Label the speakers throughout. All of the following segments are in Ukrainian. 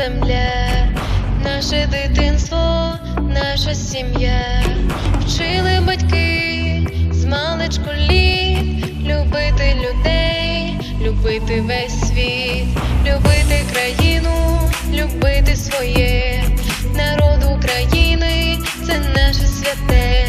Speaker 1: земля, наше дитинство, наша сім'я, вчили батьки з маличку літ, любити людей, любити весь світ, любити країну, любити своє, народ України це наше святе,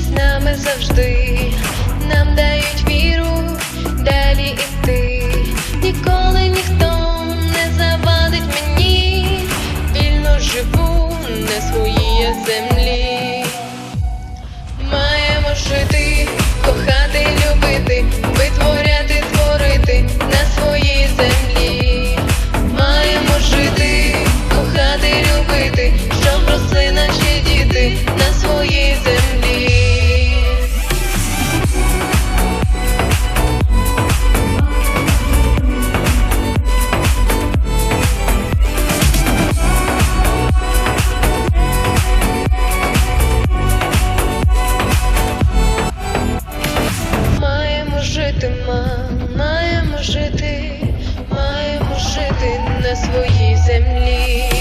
Speaker 1: з нами завжди, нам дають віру далі іти. Ніколи ніхто не завадить мені, вільно живу на своїй землі. Своїй землі.